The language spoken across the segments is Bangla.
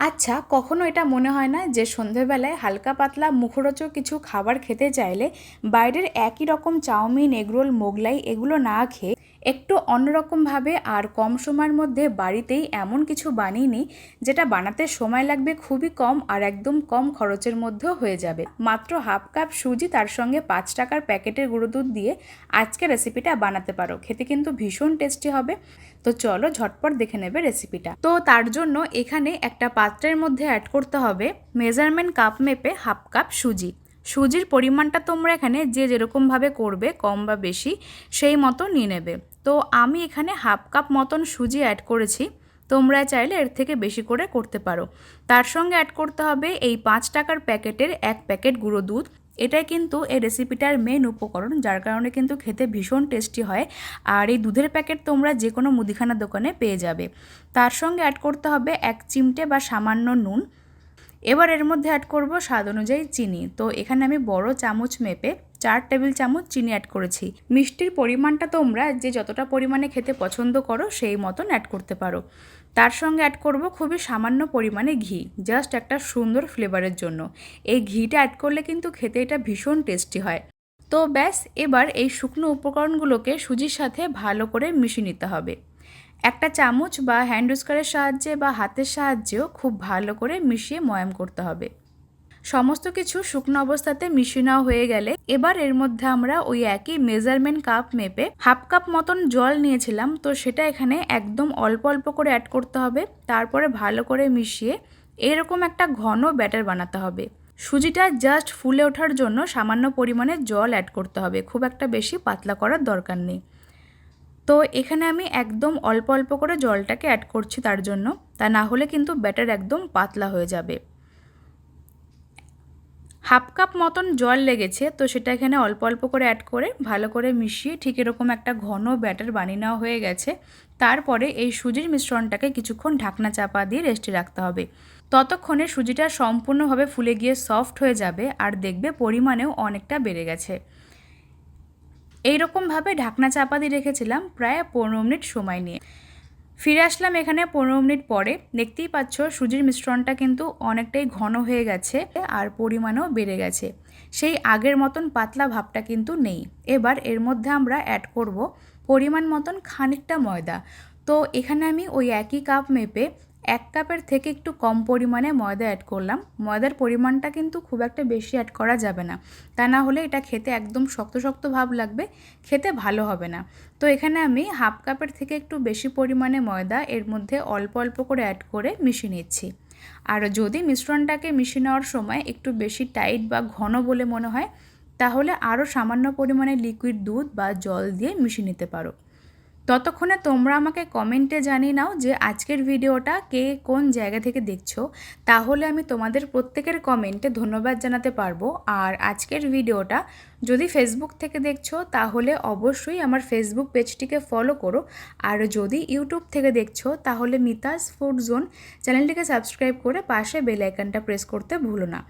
আচ্ছা কখনো এটা মনে হয় না যে সন্ধেবেলায় হালকা পাতলা মুখরোচক কিছু খাবার খেতে চাইলে বাইরের একই রকম চাউমিন, এগরোল, মোগলাই এগুলো না খেয়ে একটু অন্যরকমভাবে আর কম সময়ের মধ্যে বাড়িতেই এমন কিছু বানিয়ে নিই যেটা বানাতে সময় লাগবে খুবই কম আর একদম কম খরচের মধ্যেও হয়ে যাবে। মাত্র হাফ কাপ সুজি তার সঙ্গে পাঁচ টাকার প্যাকেটের গুঁড়ো দুধ দিয়ে আজকে রেসিপিটা বানাতে পারো। খেতে কিন্তু ভীষণ টেস্টি হবে। তো চলো ঝটপট দেখে নেবে রেসিপিটা। তো তার জন্য এখানে একটা পাত্রের মধ্যে অ্যাড করতে হবে মেজারমেন্ট কাপ মেপে হাফ কাপ সুজি। সুজির পরিমাণটা তোমরা এখানে যে যেরকমভাবে করবে, কম বা বেশি, সেই মতো নিয়ে নেবে। তো আমি এখানে হাফ কাপ মতন সুজি অ্যাড করেছি। তোমরা চাইলে এর থেকে বেশি করে করতে পারো। তার সঙ্গে অ্যাড করতে হবে এই পাঁচ টাকার প্যাকেটের এক প্যাকেট গুঁড়ো দুধ। এটাই কিন্তু এই রেসিপিটার মেন উপকরণ, যার কারণে কিন্তু খেতে ভীষণ টেস্টি হয়। আর এই দুধের প্যাকেট তোমরা যে কোনো মুদিখানা দোকানে পেয়ে যাবে। তার সঙ্গে অ্যাড করতে হবে এক চিমটে বা সামান্য নুন। এবার এর মধ্যে অ্যাড করব স্বাদ অনুযায়ী চিনি। তো এখানে আমি বড় চামচ মেপে চার টেবিল চামচ চিনি অ্যাড করেছি। মিষ্টির পরিমাণটা তোমরা যে যতটা পরিমাণে খেতে পছন্দ করো সেই মতন অ্যাড করতে পারো। তার সঙ্গে অ্যাড করব খুবই সামান্য পরিমাণে ঘি জাস্ট একটা সুন্দর ফ্লেভারের জন্য। এই ঘিটা অ্যাড করলে কিন্তু খেতে এটা ভীষণ টেস্টি হয়। তো ব্যাস, এবার এই শুকনো উপকরণগুলোকে সুজির সাথে ভালো করে মিশিয়ে নিতে হবে। একটা চামচ বা হ্যান্ড উস্কারের সাহায্যে বা হাতের সাহায্যেও খুব ভালো করে মিশিয়ে ময়াম করতে হবে। সমস্ত কিছু শুকনো অবস্থাতে মিশিয়ে নেওয়া হয়ে গেলে এবার এর মধ্যে আমরা ওই একই মেজারমেন্ট কাপ মেপে হাফ কাপ মতন জল নিয়েছিলাম, তো সেটা এখানে একদম অল্প অল্প করে অ্যাড করতে হবে। তারপরে ভালো করে মিশিয়ে এরকম একটা ঘন ব্যাটার বানাতে হবে। সুজিটা জাস্ট ফুলে ওঠার জন্য সামান্য পরিমাণে জল অ্যাড করতে হবে, খুব একটা বেশি পাতলা করার দরকার নেই। তো এখানে আমি একদম অল্প অল্প করে জলটাকে অ্যাড করছি তার জন্য। তা না হলে কিন্তু ব্যাটার একদম পাতলা হয়ে যাবে। হাফ কাপ মতন জল লেগেছে, তো সেটা এখানে অল্প অল্প করে অ্যাড করে ভালো করে মিশিয়ে ঠিক এরকম একটা ঘন ব্যাটার বানিয়ে নেওয়া হয়ে গেছে। তারপরে এই সুজির মিশ্রণটাকে কিছুক্ষণ ঢাকনা চাপা দিয়ে রেস্টে রাখতে হবে। ততক্ষণে সুজিটা সম্পূর্ণভাবে ফুলে গিয়ে সফট হয়ে যাবে আর দেখবে পরিমাণেও অনেকটা বেড়ে গেছে। এইরকমভাবে ঢাকনা চাপা দিয়ে রেখেছিলাম প্রায় পনেরো মিনিট সময় নিয়ে। ফিরে আসলাম এখানে পনেরো মিনিট পরে। দেখতেই পাচ্ছ সুজির মিশ্রণটা কিন্তু অনেকটাই ঘন হয়ে গেছে আর পরিমাণও বেড়ে গেছে। সেই আগের মতন পাতলা ভাবটা কিন্তু নেই। এবার এর মধ্যে আমরা অ্যাড করব পরিমাণ মতন খানিকটা ময়দা। তো এখানে আমি ওই একই কাপ মেপে এক কাপের থেকে একটু কম পরিমাণে ময়দা অ্যাড করলাম। ময়দার পরিমাণটা কিন্তু খুব একটা বেশি অ্যাড করা যাবে না। তা না হলে এটা খেতে একদম শক্ত শক্ত ভাব লাগবে, খেতে ভালো হবে না। তো এখানে আমি হাফ কাপের থেকে একটু বেশি পরিমাণে ময়দা, এর মধ্যে অল্প অল্প করে অ্যাড করে মিশিয়ে নিচ্ছি। আর যদি মিশ্রণটাকে মিশিয়ে নেওয়ার সময় একটু বেশি টাইট বা ঘন বলে মনে হয়, তাহলে আরও সামান্য পরিমাণে লিকুইড দুধ বা জল দিয়ে মিশিয়ে নিতে পারো। ততক্ষণে তোমরা আমাকে কমেন্টে জানিয়ে নাও যে আজকের ভিডিওটা কে কোন জায়গা থেকে দেখছ। তাহলে আমি তোমাদের প্রত্যেকের কমেন্টে ধন্যবাদ জানাতে পারব। আর আজকের ভিডিওটা যদি ফেসবুক থেকে দেখছ, তাহলে অবশ্যই আমার ফেসবুক পেজটিকে ফলো করো। আর যদি ইউটিউব থেকে দেখছ, তাহলে মিতাস ফুড জোন চ্যানেলটিকে সাবস্ক্রাইব করে পাশে বেল আইকনটা প্রেস করতে ভুলো না।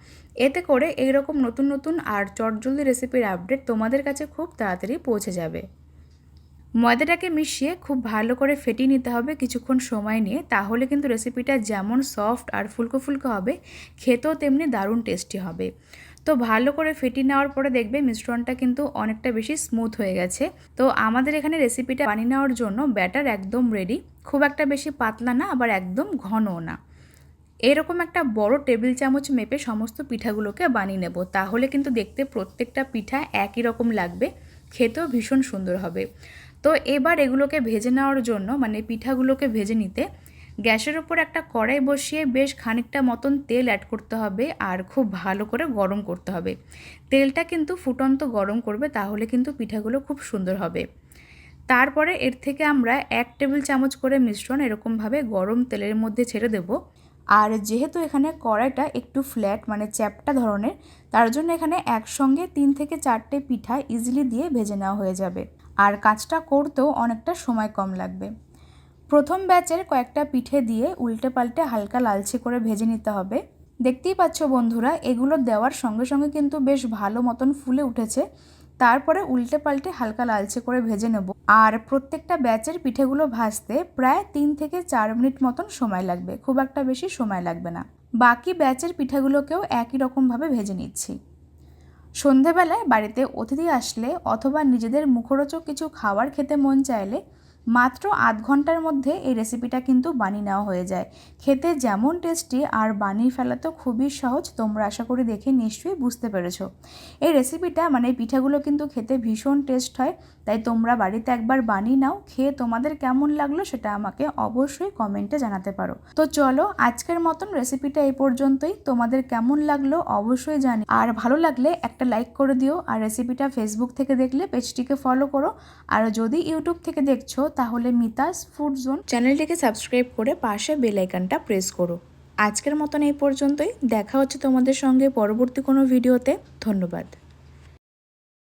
এতে করে এইরকম নতুন নতুন আর চটজলদি রেসিপির আপডেট তোমাদের কাছে খুব তাড়াতাড়ি পৌঁছে যাবে। ময়দাটাকে মিশিয়ে খুব ভালো করে ফেটিয়ে নিতে হবে কিছুক্ষণ সময় নিয়ে। তাহলে কিন্তু রেসিপিটা যেমন সফট আর ফুলকো ফুলকো হবে, খেতেও তেমনি দারুণ টেস্টি হবে। তো ভালো করে ফেটিয়ে নেওয়ার পরে দেখবে মিশ্রণটা কিন্তু অনেকটা বেশি স্মুথ হয়ে গেছে। তো আমাদের এখানে রেসিপিটা বানিয়ে নেওয়ার জন্য ব্যাটার একদম রেডি খুব একটা বেশি পাতলা না, আবার একদম ঘনও না। এরকম একটা বড় টেবিল চামচ মেপে সমস্ত পিঠাগুলোকে বানিয়ে নেব। তাহলে কিন্তু দেখতে প্রত্যেকটা পিঠা একই রকম লাগবে, খেতেও ভীষণ সুন্দর হবে। তো এবার এগুলোকে ভেজে নেওয়ার জন্য মানে পিঠাগুলোকে ভেজে নিতে, গ্যাসের ওপর একটা কড়াই বসিয়ে বেশ খানিকটা মতন তেল অ্যাড করতে হবে আর খুব ভালো করে গরম করতে হবে। তেলটা কিন্তু ফুটন্ত গরম করবে, তাহলে কিন্তু পিঠাগুলো খুব সুন্দর হবে। তারপরে এর থেকে আমরা এক টেবিল চামচ করে মিশ্রণ এরকমভাবে গরম তেলের মধ্যে ছেড়ে দেব। আর যেহেতু এখানে কড়াইটা একটু ফ্ল্যাট মানে চ্যাপটা ধরনের, তার জন্য এখানে একসঙ্গে তিন থেকে চারটে পিঠা ইজিলি দিয়ে ভেজে নেওয়া হয়ে যাবে। আর কাজটা করতেও অনেকটা সময় কম লাগবে। প্রথম ব্যাচের কয়েকটা পিঠে দিয়ে উল্টে পাল্টে হালকা লালচে করে ভেজে নিতে হবে। দেখতেই পাচ্ছ বন্ধুরা, এগুলো দেওয়ার সঙ্গে সঙ্গে কিন্তু বেশ ভালো মতন ফুলে উঠেছে। তারপরে উল্টে পাল্টে হালকা লালচে করে ভেজে নেব। আর প্রত্যেকটা ব্যাচের পিঠেগুলো ভাজতে প্রায় তিন থেকে চার মিনিট মতন সময় লাগবে। খুব একটা বেশি সময় লাগবে না। বাকি ব্যাচের পিঠেগুলোকেও একই রকমভাবে ভেজে নিচ্ছি। সন্ধেবেলায় বাড়িতে অতিথি আসলে অথবা নিজেদের মুখরোচক কিছু খাবার খেতে মন চাইলে মাত্র আধ ঘণ্টার মধ্যে এই রেসিপিটা কিন্তু বানিয়ে নেওয়া হয়ে যায়। খেতে যেমন টেস্টি আর বানিয়ে ফেলা তো খুবই সহজ, তোমরা আশা করি দেখে নিশ্চয়ই বুঝতে পেরেছ। এই রেসিপিটা মানে পিঠাগুলো কিন্তু খেতে ভীষণ টেস্ট হয়, তাই তোমরা বাড়িতে একবার বানিয়ে নাও, খেয়ে তোমাদের কেমন লাগল সেটা আমাকে অবশ্যই কমেন্টে জানাতে পারো। তো চলো, আজকের মতন রেসিপিটা এই পর্যন্তই। তোমাদের কেমন লাগল অবশ্যই জানি। আর ভালো লাগলে একটা লাইক করে দিও, আর রেসিপিটা ফেসবুক থেকে দেখলে পেজটিকে ফলো করো। আর যদি ইউটিউব থেকে দেখছ তাহলে মিতাস ফুড জোন চ্যানেলটিকে সাবস্ক্রাইব করে পাশে বেল আইকনটা প্রেস করো। আজকের মতন এই পর্যন্তই। দেখা হচ্ছে তোমাদের সঙ্গে পরবর্তী কোনো ভিডিওতে ধন্যবাদ।